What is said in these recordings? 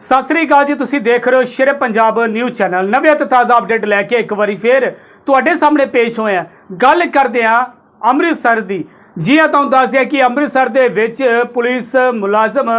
ਸਤਿ ਸ੍ਰੀ ਅਕਾਲ ਜੀ, ਤੁਸੀਂ ਦੇਖ ਰਹੇ ਹੋ ਸ਼ੇਰ ਪੰਜਾਬ ਨਿਊਜ਼ ਚੈਨਲ। ਨਵੇਂ ਅਤੇ ਤਾਜ਼ਾ ਅਪਡੇਟ ਲੈ ਕੇ ਇੱਕ ਵਾਰੀ ਫੇਰ ਤੁਹਾਡੇ ਸਾਹਮਣੇ ਪੇਸ਼ ਹੋਇਆ ਗੱਲ ਕਰਦੇ ਹਾਂ ਅੰਮ੍ਰਿਤਸਰ ਦੀ। ਜੀ ਹਾਂ, ਤੁਹਾਨੂੰ ਦੱਸ ਦਿਆਂ ਕਿ ਅੰਮ੍ਰਿਤਸਰ ਦੇ ਵਿੱਚ ਪੁਲਿਸ ਮੁਲਾਜ਼ਮ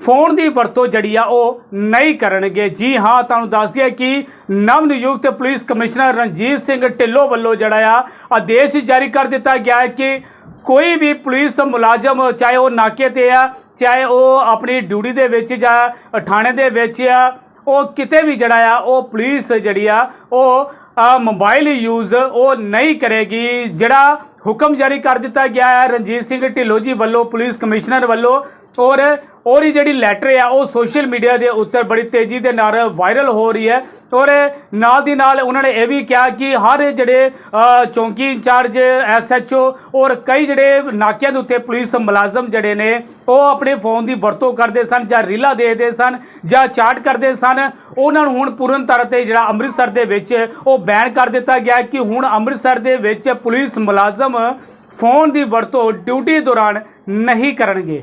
ਫੋਨ ਦੀ ਵਰਤੋਂ ਜਿਹੜੀ ਆ ਉਹ ਨਹੀਂ ਕਰਨਗੇ। ਜੀ ਹਾਂ, ਤੁਹਾਨੂੰ ਦੱਸ ਦਿਆਂ ਕਿ ਨਵ ਨਿਯੁਕਤ ਪੁਲਿਸ ਕਮਿਸ਼ਨਰ ਰਣਜੀਤ ਸਿੰਘ ਢਿੱਲੋਂ ਵੱਲੋਂ ਜਿਹੜਾ ਆ ਆਦੇਸ਼ ਜਾਰੀ ਕਰ ਦਿੱਤਾ ਗਿਆ ਹੈ ਕਿ ਕੋਈ ਵੀ ਪੁਲਿਸ ਮੁਲਾਜ਼ਮ, ਚਾਹੇ ਉਹ ਨਾਕੇ ਤੇ ਆ, ਚਾਹੇ ਉਹ ਆਪਣੀ ਡਿਊਟੀ ਦੇ ਵਿੱਚ ਜਾਂ ਥਾਣੇ ਦੇ ਵਿੱਚ ਆ, ਉਹ ਕਿਤੇ ਵੀ ਜਿਹੜਾ ਆ, ਉਹ ਪੁਲਿਸ ਜਿਹੜੀ ਆ, ਉਹ ਮੋਬਾਈਲ ਯੂਜ਼ ਉਹ ਨਹੀਂ ਕਰੇਗੀ। ਜਿਹੜਾ ਹੁਕਮ ਜਾਰੀ ਕਰ ਦਿੱਤਾ ਗਿਆ ਹੈ ਰਣਜੀਤ ਸਿੰਘ ਢਿੱਲੋਂ ਜੀ ਵੱਲੋਂ, ਪੁਲਿਸ ਕਮਿਸ਼ਨਰ ਵੱਲੋਂ ਔਰ ਔਰ ਇਹ ਜਿਹੜੀ ਲੈਟਰ ਆ, ਉਹ ਸੋਸ਼ਲ ਮੀਡੀਆ ਦੇ ਉੱਤੇ ਬੜੀ ਤੇਜ਼ੀ ਦੇ ਨਾਲ ਵਾਇਰਲ ਹੋ ਰਹੀ ਹੈ। ਔਰ ਨਾਲ ਦੀ ਨਾਲ ਉਹਨਾਂ ਨੇ ਇਹ ਵੀ ਕਿਹਾ ਕਿ ਹਰ ਜਿਹੜੇ ਚੌਂਕੀ ਇੰਚਾਰਜ ਐਸਐਚਓ ਔਰ ਕਈ ਜਿਹੜੇ ਨਾਕਿਆਂ ਦੇ ਉੱਤੇ ਪੁਲਿਸ ਮੁਲਾਜ਼ਮ ਜਿਹੜੇ ਨੇ, ਉਹ ਆਪਣੇ ਫੋਨ ਦੀ ਵਰਤੋਂ ਕਰਦੇ ਸਨ ਜਾਂ ਰੀਲਾਂ ਦੇਖਦੇ ਸਨ ਜਾਂ ਚਾਟ ਕਰਦੇ ਸਨ। ਉਹਨਾਂ ਨੂੰ ਹੁਣ ਪੂਰਨ ਤੌਰ ਤੇ ਜਿਹੜਾ ਅੰਮ੍ਰਿਤਸਰ ਦੇ ਵਿੱਚ ਉਹ ਬੈਨ ਕਰ ਦਿੱਤਾ ਗਿਆ ਕਿ ਹੁਣ ਅੰਮ੍ਰਿਤਸਰ ਦੇ ਵਿੱਚ ਪੁਲਿਸ ਮੁਲਾਜ਼ਮ ਫੋਨ ਦੀ ਵਰਤੋਂ ਡਿਊਟੀ ਦੌਰਾਨ ਨਹੀਂ ਕਰਨਗੇ।